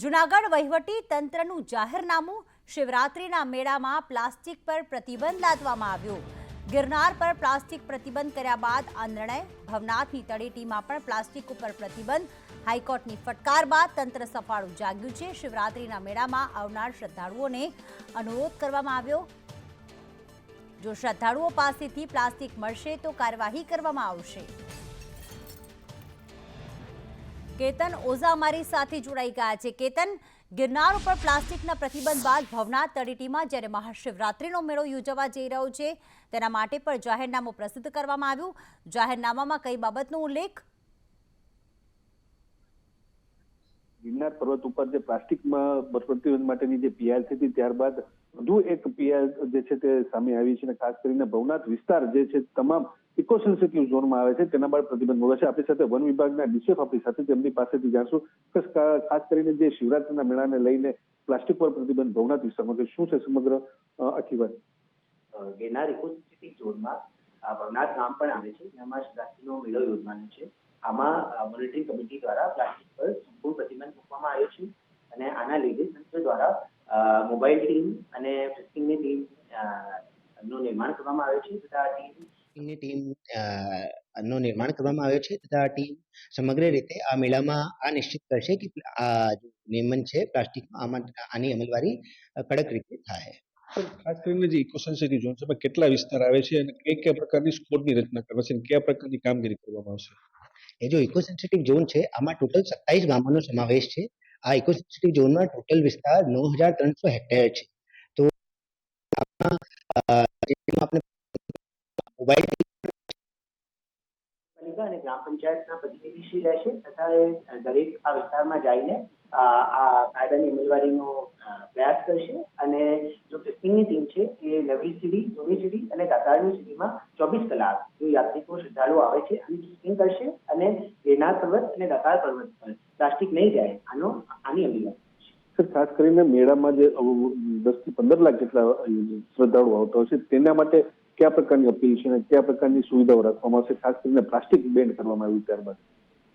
જુનાગઢ વહીવટી તંત્રનું જાહેરનામું શિવરાત્રીના મેળામાં પ્લાસ્ટિક પર પ્રતિબંધ લાદવામાં આવ્યો. ગિરનાર પર પ્લાસ્ટિક પ્રતિબંધ કર્યા બાદ આ નિર્ણય ભવનાથની તળેટીમાં પણ પ્લાસ્ટિક ઉપર પ્રતિબંધ. હાઈકોર્ટની ફટકાર બાદ તંત્ર સફાળું જાગ્યું છે. શિવરાત્રીના મેળામાં આવનાર શ્રદ્ધાળુઓને અનુરોધ કરવામાં આવ્યો. જો શ્રદ્ધાળુઓ પાસેથી પ્લાસ્ટિક મળશે તો કાર્યવાહી કરવામાં આવશે. કેતન ઓઝા અમારી સાથે જોડાઈ ગયા છે. કેતન, ગિરનાર ઉપર પ્લાસ્ટિકના પ્રતિબંધ બાદ ભવનાથ તળેટીમાં જ્યારે મહાશિવરાત્રિનો મેળો યોજવા જઈ રહ્યો છે, તેના માટે પણ જાહેરનામું પ્રસિદ્ધ કરવામાં આવ્યું. જાહેરનામામાં કઈ બાબતનો ઉલ્લેખ? ગિરનાર પર્વત ઉપર જે પ્લાસ્ટિકમાં પ્રતિબંધ માટેની જે પીઆર હતી, ત્યારબાદ વધુ એક પીઆર જે છે તે સામે આવી છે અને ખાસ કરીને ભવનાથ વિસ્તાર જે છે તમામ ઇકો સેન્સિટિવ ઝોનમાં આવે છે, તેના પર પ્રતિબંધ મૂકે છે. આપણી સાથે વન વિભાગના ડીસીએફ આપણી સાથે તેમની પાસેથી જાણશું ખાસ કરીને જે શિવરાત્રીના મેળાને લઈને પ્લાસ્ટિક પર પ્રતિબંધ ભવનાથ વિસ્તારમાં શું છે સમગ્ર આખી વાત ગેનાર ઇકો સેન્સિટિવ ઝોનમાં ભવનાથ ગામ પણ આવે છે. જેમાં શિવરાત્રીનો મેળો યોજવાનો છે. આમાં મોનિટરિંગ કમિટી દ્વારા પ્લાસ્ટિક પર સંપૂર્ણ પ્રતિબંધ મૂકવામાં આવ્યો છે અને આના લીધે તંત્ર દ્વારા મોબાઈલ ટીમ અને ફિશિંગની ટીમનું નિર્માણ કરવામાં આવ્યું છે તથા આ ટીમની ટીમનું નિર્માણ કરવામાં આવ્યો છે તથા ટીમ સમગ્ર રીતે આ મેળામાં આ નિશ્ચિત કરશે કે આ જે નિયમન છે પ્લાસ્ટિકમાં આમાં આની અમલવારી કડક રીતે થાય. ખાસ કરીને જે ઇકો સેન્સિટિવ ઝોન છે એમાં કેટલા વિસ્તાર આવે છે અને કઈ કયા પ્રકારની સ્કોડની રચના કરવા છે અને કયા પ્રકારની કામગીરી કરવામાં આવશે? એ જો ઇકો સેન્સિટિવ ઝોન છે આમાં ટોટલ સત્તાવીસ ગામોનો સમાવેશ છે. આ ઇકો સેન્સિટિવ ઝોનમાં ટોટલ વિસ્તાર નવ હજાર ત્રણસો હેક્ટર છે. તો આપણે મોબાઈલ અને ગ્રામ પંચાયતના પ્રતિનિધિશ્રી રહેશે તથા દરેક આ વિસ્તારમાં જઈને આ કાયદાની અમલવારીનો પ્રયાસ કરશે અને જો ટેસ્ટિંગની ટીમ છે એ નવી સીડી જૂની સીડી અને કાતારની સીડીમાં ચોવીસ કલાક જો યાત્રિકો શ્રદ્ધાળુઓ આવે છે અને ટેસ્ટિંગ કરશે અને ગિરનાર પર્વત અને દાતાર પર્વત પર પ્લાસ્ટિક નહીં જાય, આનો, આની અમલવારી ખાસ કરીને મેળામાં જે દસથી પંદર લાખ જેટલા શ્રદ્ધાળુઓ આવતા છે, તેના માટે કયા પ્રકારની અપીલ છે અને કયા પ્રકારની સુવિધાઓ રાખવામાં આવશે? ખાસ કરીને પ્લાસ્ટિક બેન કરવામાં આવ્યું ત્યારબાદ.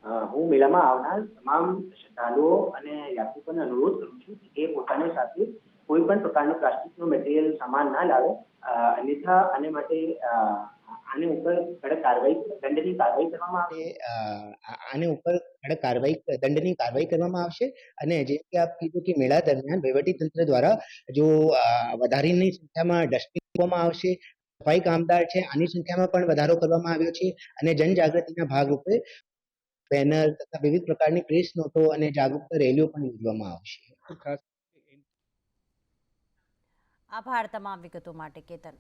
હું મેળામાં આવનાર તમામ શ્રદ્ધાળુઓ અને યાત્રિકોને અનુરોધ કરું છું કે પોતાની સાથે કોઈ પણ પ્રકારનું પ્લાસ્ટિકનું મટીરિયલ સામાન ના લાવે. અન્યથા આને માટે આને ઉપર કડક કાર્યવાહી, દંડની કાર્યવાહી કરવામાં આવે આને ઉપર કડક કાર્યવાહી, દંડની કાર્યવાહી કરવામાં આવશે. અને જેમ કે આપ કીધું કે મેળા દરમિયાન તંત્ર દ્વારા જો વધારીની સંખ્યામાં ડસ્ટબિન મૂકવામાં આવશે, સફાઈ કામદાર છે, આની સંખ્યામાં પણ વધારો કરવામાં આવ્યો છે. અને જનજાગૃતિના ભાગરૂપે બેનર તથા વિવિધ પ્રકારની પ્રેસ નોટો અને જાગૃતતા રેલીઓ પણ યોજવામાં આવશે ખાસ આભાર તમામ વિગતો માટે કેતન.